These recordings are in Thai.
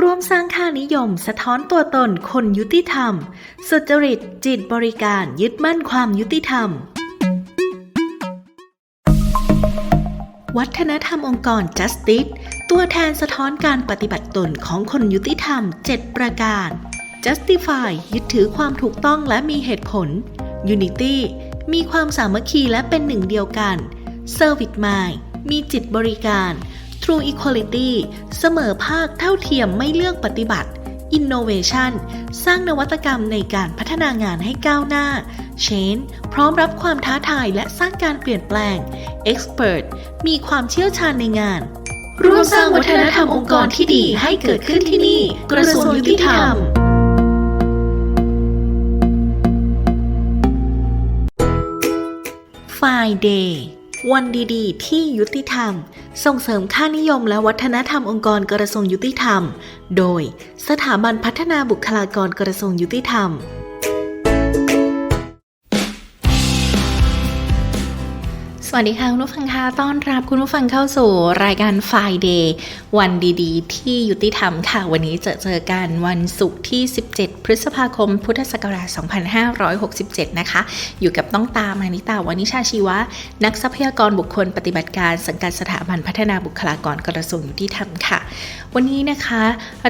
ร่วมสร้างค่านิยม สะท้อนตัวตนคนยุติธรรม สุจริต จิตบริการยึดมั่นความยุติธรรม วัฒนธรรมองค์กร Justice ตัวแทนสะท้อนการปฏิบัติตนของคนยุติธรรม 7 ประการ Justify ยึดถือความถูกต้องและมีเหตุผล Unity มีความสามัคคีและเป็นหนึ่งเดียวกัน Service Mind มีจิตบริการ True Equality เสมอภาคเท่าเทียมไม่เลือกปฏิบัติ Innovation สร้างนวัตกรรมในการพัฒนางานให้ก้าวหน้า Change พร้อมรับความท้าทายและสร้างการเปลี่ยนแปลง Expert มีความเชี่ยวชาญในงาน ร่วมสร้างวัฒนธรรมองค์กรที่ดีให้เกิดขึ้นที่นี่ กระทรวงยุติธรรม Friday วันดีๆ ที่ยุติธรรม ส่งเสริมค่านิยมและวัฒนธรรมองค์กรกระทรวงยุติธรรม โดยสถาบันพัฒนาบุคลากรกระทรวงยุติธรรม วัสดีค่ะคุณผู้ฟังคะต้อนรับคุณผู้ฟังเข้าสู่รายการ Friday วันดีๆ ที่ยุติธรรมค่ะ วันนี้จอเจอกันวันศุกร์ที่ 17 พฤษภาคม พุทธศักราช 2567 นะคะ อยู่กับต้องตามานิตาวานิชาชีวะ นักทรัพยากรบุคคลปฏิบัติการสังกัดสถาบันพัฒนาบุคลากรกระทรวงยุติธรรมค่ะ วันนี้นะคะ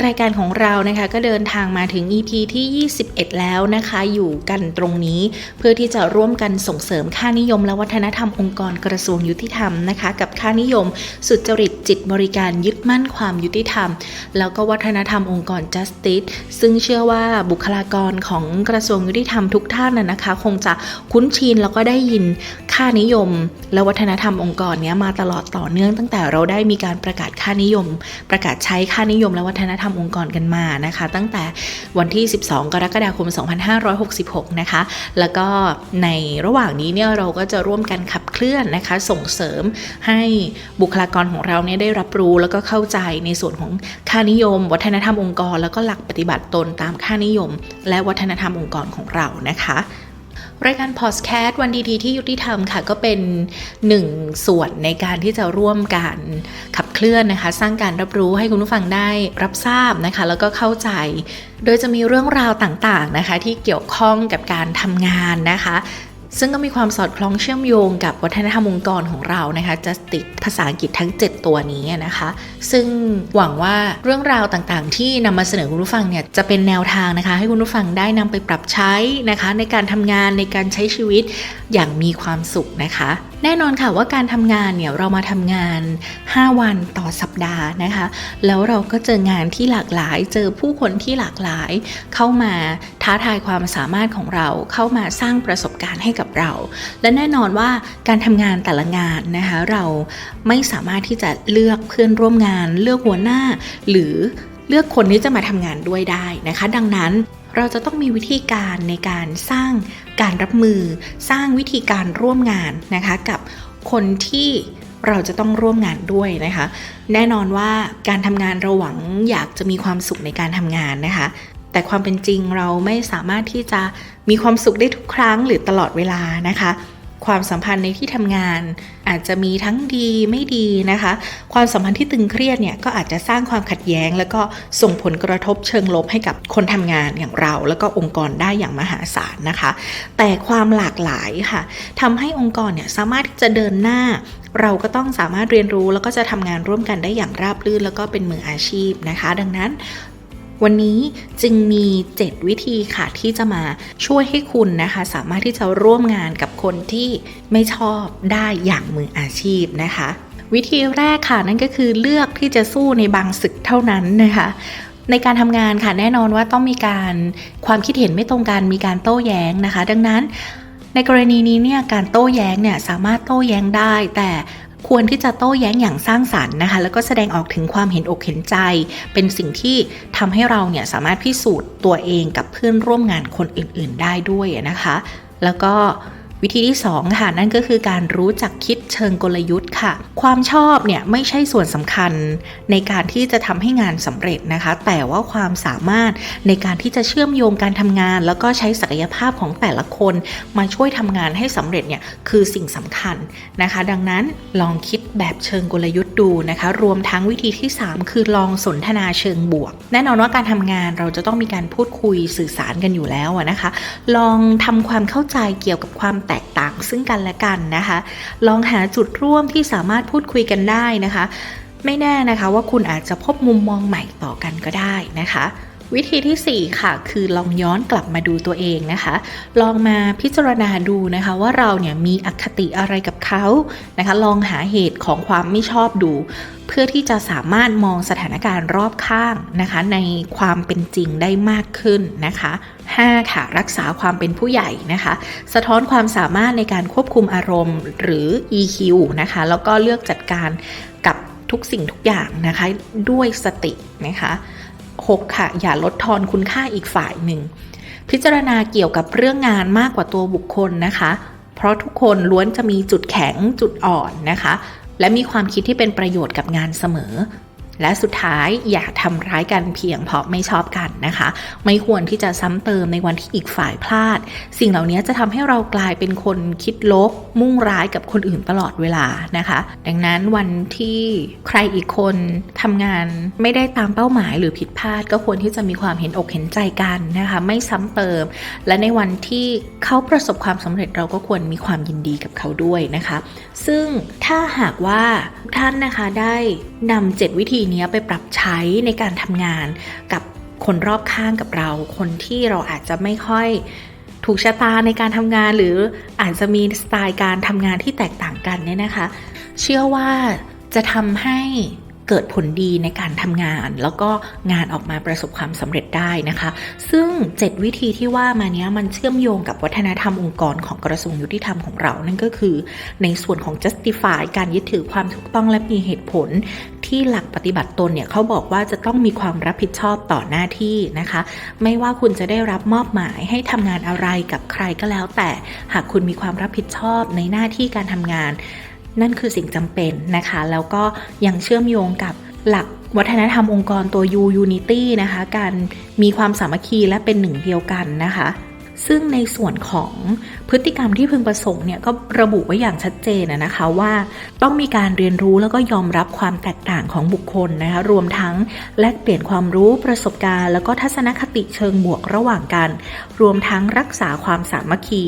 รายการของเรานะคะก็เดินทางมาถึง EP ที่ 21 แล้วนะคะ อยู่กันตรงนี้เพื่อที่จะร่วมกันส่งเสริมค่านิยมและวัฒนธรรมองค์กรกระทรวงยุติธรรมนะคะกับค่านิยม สุจริตจิตบริการยึดมั่นความยุติธรรม แล้วก็วัฒนธรรมองค์กร justice ซึ่งเชื่อว่าบุคลากรของกระทรวงยุติธรรมทุกท่านนะนะคะ คงจะคุ้นชินแล้วก็ได้ยินค่านิยม และวัฒนธรรมองค์กรเนี้ยมาตลอดต่อเนื่องตั้งแต่เราได้มีการประกาศค่านิยม ประกาศใช้ค่านิยม และวัฒนธรรมองค์กรกันมานะคะ ตั้งแต่วันที่ 12 กรกฎาคม 2566 นะคะ แล้วก็ในระหว่างนี้เนี่ยเราก็จะร่วมกันขับเคลื่อนนะคะส่งเสริมให้บุคลากรของเราเนี่ยได้รับรู้แล้วก็เข้าใจในส่วนของค่านิยม วัฒนธรรมองค์กร แล้วก็หลักปฏิบัติตนตามค่านิยม และวัฒนธรรมองค์กรของเรานะคะรายการพอดแคสต์วันดีๆที่ยุติธรรมค่ะ ก็เป็นหนึ่งส่วนในการที่จะร่วมกันขับเคลื่อนนะคะ สร้างการรับรู้ให้คุณผู้ฟังได้รับทราบนะคะ แล้วก็เข้าใจ โดยจะมีเรื่องราวต่างๆนะคะ ที่เกี่ยวข้องกับการทำงานนะคะ ซึ่งก็มีความสอดคล้องเชื่อมโยงกับวัฒนธรรมองค์กรของเรานะคะจะติดภาษาอังกฤษทั้ง 7 ตัวนี้นะคะ ซึ่งหวังว่าเรื่องราวต่างๆ ที่นำมาเสนอคุณผู้ฟังเนี่ยจะเป็นแนวทางนะคะ ให้คุณผู้ฟังได้นำไปปรับใช้นะคะ ในการทำงานในการใช้ชีวิตอย่างมีความสุขนะคะ แน่นอนค่ะว่าการทำงานเนี่ยเรามาทำงาน 5 วันต่อสัปดาห์นะคะ แล้วเราก็เจองานที่หลากหลาย เจอผู้คนที่หลากหลาย เข้ามาท้าทายความสามารถของเรา เข้ามาสร้างประสบการณ์ให้กับเรา และแน่นอนว่าการทำงานแต่ละงานนะคะเราไม่สามารถที่จะเลือกเพื่อนร่วมงาน เลือกหัวหน้า หรือเลือกคนที่จะมาทำงานด้วยได้นะคะ ดังนั้น เราจะต้องมีวิธีการในการสร้างการรับมือ สร้างวิธีการร่วมงานนะคะกับคนที่เราจะต้องร่วมงานด้วยนะคะ แน่นอนว่าการทำงานเราหวังอยากจะมีความสุขในการทำงานนะคะ แต่ความเป็นจริงเราไม่สามารถที่จะมีความสุขได้ทุกครั้งหรือตลอดเวลานะคะ ความสัมพันธ์ในที่ทำงาน อาจจะมีทั้งดีไม่ดีนะคะ ความสัมพันธ์ที่ตึงเครียดเนี่ยก็อาจจะสร้างความขัดแย้ง แล้วก็ส่งผลกระทบเชิงลบให้กับคนทำงานอย่างเรา แล้วก็องค์กรได้อย่างมหาศาลนะคะ แต่ความหลากหลายค่ะทำให้องค์กรเนี่ยสามารถที่จะเดินหน้าเราก็ต้องสามารถเรียนรู้แล้วก็จะทำงานร่วมกันได้อย่างราบรื่น แล้วก็เป็นมืออาชีพนะคะ ดังนั้น วันนี้จึงมี 7 วิธีค่ะที่จะมาช่วยให้คุณนะคะ สามารถที่จะร่วมงานกับคนที่ไม่ชอบได้อย่างมืออาชีพนะคะ วิธีแรกค่ะนั่นก็คือเลือกที่จะสู้ในบางศึกเท่านั้นนะคะในการทำงานค่ะแน่นอนว่าต้องมีการความคิดเห็นไม่ตรงกันมีการโต้แย้งนะคะ ดังนั้นในกรณีนี้เนี่ยการโต้แย้งเนี่ยสามารถโต้แย้งได้ แต่ ควรที่จะโต้แย้งอย่างสร้างสรรค์นะคะ แล้วก็แสดงออกถึงความเห็นอกเห็นใจ เป็นสิ่งที่ทำให้เราเนี่ยสามารถพิสูจน์ตัวเองกับเพื่อนร่วมงานคนอื่น ๆ ได้ด้วยนะคะ แล้วก็ วิธีที่2ค่ะนั่นก็คือการรู้จักคิดเชิงกลยุทธ์ค่ะ ความชอบเนี่ยไม่ใช่ส่วนสำคัญในการที่จะทำให้งานสำเร็จนะคะ แต่ว่าความสามารถในการที่จะเชื่อมโยงการทำงาน แล้วก็ใช้ศักยภาพของแต่ละคน มาช่วยทำงานให้สำเร็จเนี่ยคือสิ่งสำคัญนะคะ ดังนั้นลองคิดแบบเชิงกลยุทธ์ดูนะคะ รวมทั้งวิธีที่ 3 คือลองสนทนาเชิงบวก แน่นอนว่าการทำงานเราจะต้องมีการพูดคุยสื่อสารกันอยู่แล้วนะคะ ลองทำความเข้าใจเกี่ยวกับความแตกต่างซึ่งกันและกันนะคะ ลองหาจุดร่วมที่สามารถพูดคุยกันได้นะคะ ไม่แน่นะคะว่าคุณอาจจะพบมุมมองใหม่ต่อกันก็ได้นะคะ วิธีที่ 4 ค่ะ คือลองย้อนกลับมาดูตัวเองนะคะ ลองมาพิจารณาดูนะคะ ว่าเราเนี่ยมีอคติอะไรกับเขานะคะ ลองหาเหตุของความไม่ชอบดู เพื่อที่จะสามารถมองสถานการณ์รอบข้างนะคะ ในความเป็นจริงได้มากขึ้นนะคะ 5. ค่ะ รักษาความเป็นผู้ใหญ่นะคะ สะท้อนความสามารถในการควบคุมอารมณ์หรือ EQ นะคะ แล้วก็เลือกจัดการกับทุกสิ่งทุกอย่างนะคะ ด้วยสตินะคะ 6. ค่ะ อย่าลดทอนคุณค่าอีกฝ่ายหนึ่ง พิจารณาเกี่ยวกับเรื่องงานมากกว่าตัวบุคคลนะคะ เพราะทุกคนล้วนจะมีจุดแข็งจุดอ่อนนะคะ และมีความคิดที่เป็นประโยชน์กับงานเสมอ และสุดท้ายอย่าทำร้ายกันเพียงเพราะไม่ชอบกันนะคะ ไม่ควรที่จะซ้ำเติมในวันที่อีกฝ่ายพลาด สิ่งเหล่านี้จะทำให้เรากลายเป็นคนคิดลบ มุ่งร้ายกับคนอื่นตลอดเวลานะคะ ดังนั้นวันที่ใครอีกคนทำงานไม่ได้ตามเป้าหมายหรือผิดพลาด ก็ควรที่จะมีความเห็นอกเห็นใจกันนะคะ ไม่ซ้ำเติม และในวันที่เขาประสบความสำเร็จเราก็ควรมีความยินดีกับเขาด้วยนะคะซึ่งถ้าหากว่าทุกท่านนะคะได้นำเจ็ดวิธีนี้ไปปรับใช้ในการทำงานกับคนรอบข้างกับเรา คนที่เราอาจจะไม่ค่อยถูกชะตาในการทำงานหรืออาจจะมีสไตล์การทำงานที่แตกต่างกันเนี่ยนะคะ เชื่อว่าจะทำให้ เกิดผลดีในการทำงาน แล้วก็งานออกมาประสบความสำเร็จได้นะคะ ซึ่ง 7 วิธีที่ว่ามาเนี้ยมันเชื่อมโยงกับวัฒนธรรมองค์กรของกระทรวงยุติธรรมของเรา นั่นก็คือ ในส่วนของ justify การยึดถือความถูกต้องและมีเหตุผล ที่หลักปฏิบัติตนเนี่ยเขาบอกว่าจะต้องมีความรับผิดชอบต่อหน้าที่นะคะ ไม่ว่าคุณจะได้รับมอบหมายให้ทำงานอะไรกับใครก็แล้ว แต่หากคุณมีความรับผิดชอบในหน้าที่การทำงาน นั่นคือสิ่งจำเป็นนะคะ แล้วก็ยังเชื่อมโยงกับหลักวัฒนธรรมองค์กรตัว U Unity นะคะ การมีความสามัคคีและเป็นหนึ่งเดียวกันนะคะ ซึ่งในส่วนของพฤติกรรมที่พึงประสงค์เนี่ยก็ระบุไว้อย่างชัดเจนนะคะว่า ต้องมีการเรียนรู้แล้วก็ยอมรับความแตกต่างของบุคคลนะคะรวมทั้งแลกเปลี่ยนความรู้ประสบการณ์ แล้วก็ทัศนคติเชิงบวกระหว่างกัน รวมทั้งรักษาความสามัคคี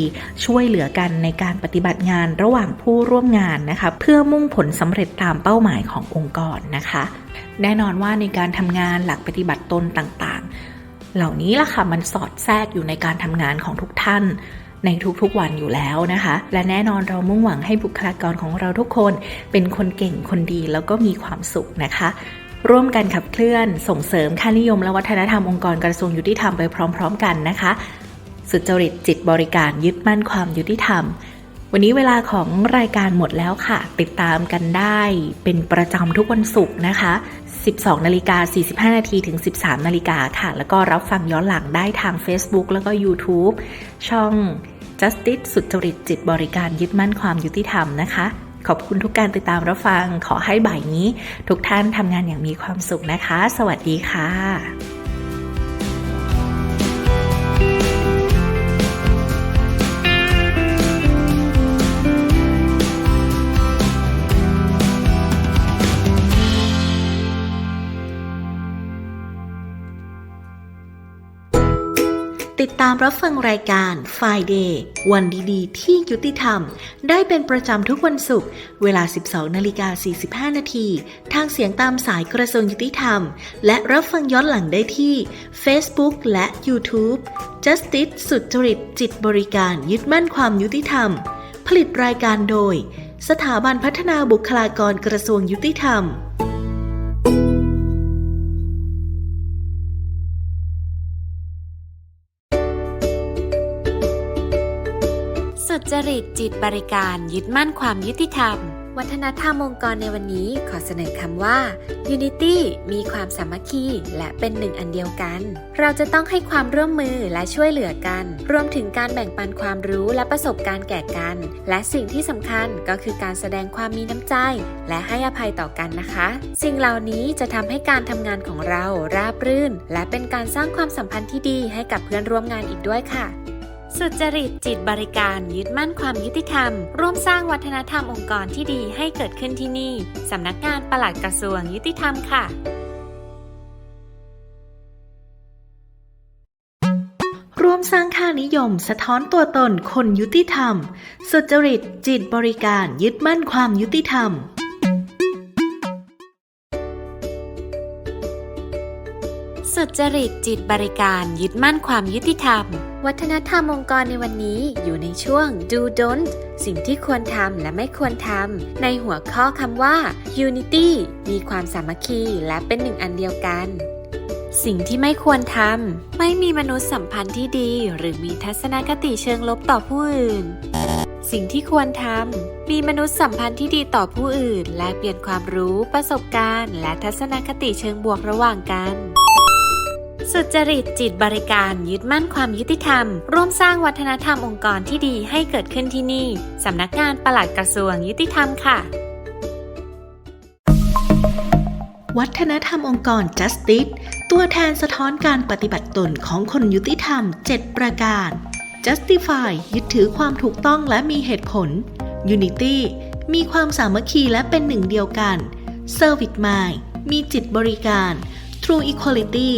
ช่วยเหลือกันในการปฏิบัติงานระหว่างผู้ร่วมงานนะคะเพื่อมุ่งผลสำเร็จตามเป้าหมายขององค์กรนะคะ แน่นอนว่าในการทำงานหลักปฏิบัติตนต่างๆ เหล่านี้ล่ะค่ะมันสอดแทรกอยู่ในการทำงานของทุกท่านในทุกๆวันอยู่แล้วนะคะ และแน่นอนเรามุ่งหวังให้บุคลากรของเราทุกคน เป็นคนเก่งคนดีแล้วก็มีความสุขนะคะ ร่วมกันขับเคลื่อนส่งเสริมค่านิยมและวัฒนธรรมองค์กรกระทรวงยุติธรรมไปพร้อม ๆ กันนะคะ สุจริตจิตบริการยึดมั่นความยุติธรรม วันนี้เวลาของรายการหมดแล้วค่ะ ติดตามกันได้เป็นประจำทุกวันศุกร์นะคะ 12 นาฬิกา 45 นาทีถึง 13 นาฬิกาค่ะ แล้วก็รับฟังย้อนหลังได้ทาง Facebook แล้วก็ YouTube ช่อง Justice สุจริตจิตบริการยึดมั่นความยุติธรรมนะคะ ขอบคุณทุกการติดตามรับฟัง ขอให้บ่ายนี้ ทุกท่านทำงานอย่างมีความสุขนะคะ สวัสดีค่ะามรับฟังรายการ Friday วันดีๆ ที่ยุติธรรม ได้เป็นประจำทุกวันศุกร์เวลา 12นาฬิกา45นาทีทางเสียงตามสายกระทรวงยุติธรรม และรับฟังย้อนหลังได้ที่ Facebook และ YouTube Justice สุจริตจิตบริการยึดมั่นความยุติธรรม ผลิตรายการโดย สถาบันพัฒนาบุคลากรกระทรวงยุติธรรม ริตจิตบริการยึดมั่นความยุติธรรม วัฒนธรรมองค์กรในวันนี้ขอเสนอคำว่า Unity มีความสามัคคีและเป็นหนึ่งอันเดียวกัน เราจะต้องให้ความร่วมมือและช่วยเหลือกัน รวมถึงการแบ่งปันความรู้และประสบการณ์แก่กัน และสิ่งที่สำคัญก็คือการแสดงความมีน้ำใจ และให้อภัยต่อกันนะคะ สิ่งเหล่านี้จะทำให้การทำงานของเราราบรื่น และเป็นการสร้างความสัมพันธ์ที่ดีให้กับเพื่อนร่วมงานอีกด้วยค่ะ สุจริตจิตบริการยึดมั่นความยุติธรรม ร่วมสร้างวัฒนธรรมองค์กรที่ดีให้เกิดขึ้นที่นี่ สำนักงานปลัดกระทรวงยุติธรรมค่ะ ร่วมสร้างค่านิยม สะท้อนตัวตนคนยุติธรรม สุจริตจิตบริการยึดมั่นความยุติธรรม สุจริตจิตบริการยึดมั่นความยุติธรรม วัฒนธรรมองค์กรในวันนี้อยู่ในช่วง do don't สิ่งที่ควรทำและไม่ควรทำในหัวข้อคำว่า unity มีความสามัคคีและเป็นหนึ่งอันเดียวกัน สิ่งที่ไม่ควรทำไม่มีมนุษยสัมพันธ์ที่ดี หรือมีทัศนคติเชิงลบต่อผู้อื่น สิ่งที่ควรทำมีมนุษยสัมพันธ์ที่ดีต่อผู้อื่น และเปลี่ยนความรู้ ประสบการณ์ และทัศนคติเชิงบวกระหว่างกัน สุจริตจิตบริการยึดมั่นความยุติธรรม ร่วมสร้างวัฒนธรรมองค์กรที่ดีให้เกิดขึ้นที่นี่สำนักงานปลัดกระทรวงยุติธรรมค่ะ วัฒนธรรมองค์กร Justice ตัวแทนสะท้อนการปฏิบัติตนของคนยุติธรรม 7 ประการ Justify ยึดถือความถูกต้องและมีเหตุผล Unity มีความสามัคคีและเป็นหนึ่งเดียวกัน Service Mind มีจิตบริการ True Equality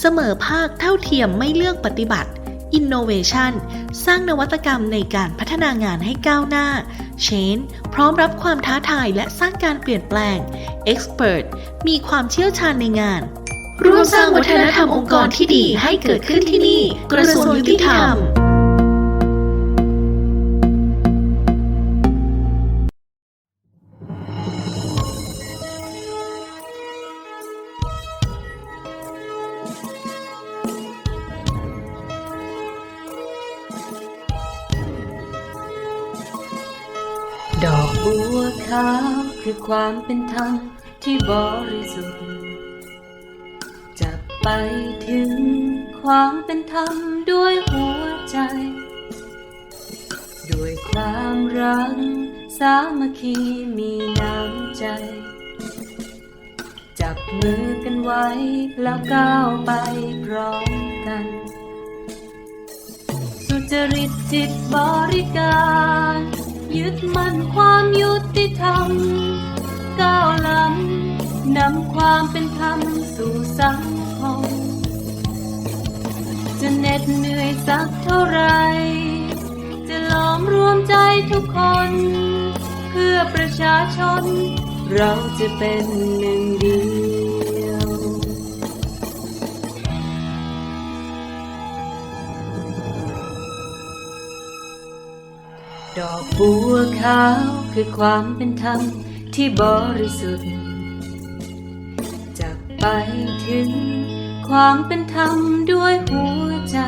เสมอภาคเท่าเทียมไม่เลือกปฏิบัติ Innovation สร้างนวัตกรรมในการพัฒนางานให้ก้าวหน้า Change พร้อมรับความท้าทายและสร้างการเปลี่ยนแปลง Expert มีความเชี่ยวชาญในงาน ร่วมสร้างวัฒนธรรมองค์กรที่ดีให้เกิดขึ้นที่นี่ กระทรวงยุติธรรม ขาวคือความเป็นธรรมที่บริสุทธิ์จะไปถึงความเป็นธรรมด้วยหัวใจ ด้วยความรักสามัคคีมีน้ำใจ จับมือกันไว้แล้วก้าวไปพร้อมกัน สุจริตจิตบริการ ยึดมั่นความยุติธรรม ก้าวล้ำนำความเป็นธรรมสู่สังคมจะเหน็ดเหนื่อยสักเท่าไร จะล้อมรวมใจทุกคน เพื่อประชาชน เราจะเป็นหนึ่งเดียว ดอกบัวขาวคือความเป็นธรรมที่บริสุทธิ์จะไปถึงความเป็นธรรมด้วยหัวใจ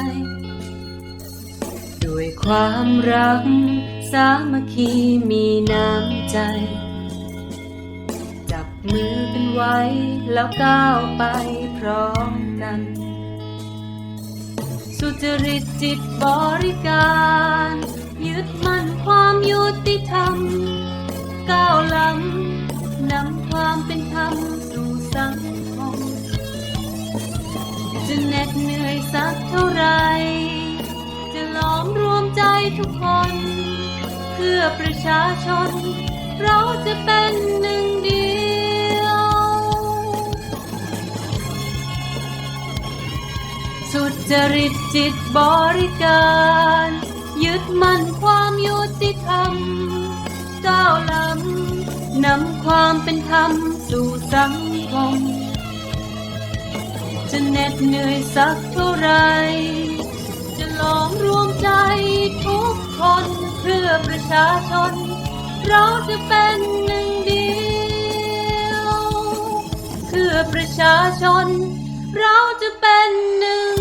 ด้วยความรัก สามัคคีมีน้ำใจ จับมือกันไว้แล้วก้าวไปพร้อมกัน สุจริตจิตบริการ ยึดมั่นความยุติธรรม ก้าวล้ำนำความเป็นธรรมสู่สังคม จะเหน็ดเหนื่อยสักเท่าไร จะล้อมรวมใจทุกคน เพื่อประชาชน เราจะเป็นหนึ่งเดียว สุจริตจิตบริการ ยึดมั่นความยุติธรรม ก้าวล้ำนำความเป็นธรรมสู่สังคม จะเหน็ดเหนื่อยสักเท่าไร จะลอมรวมใจทุกคนเพื่อประชาชน เราจะเป็นหนึ่งเดียว เพื่อประชาชน เราจะเป็นหนึ่ง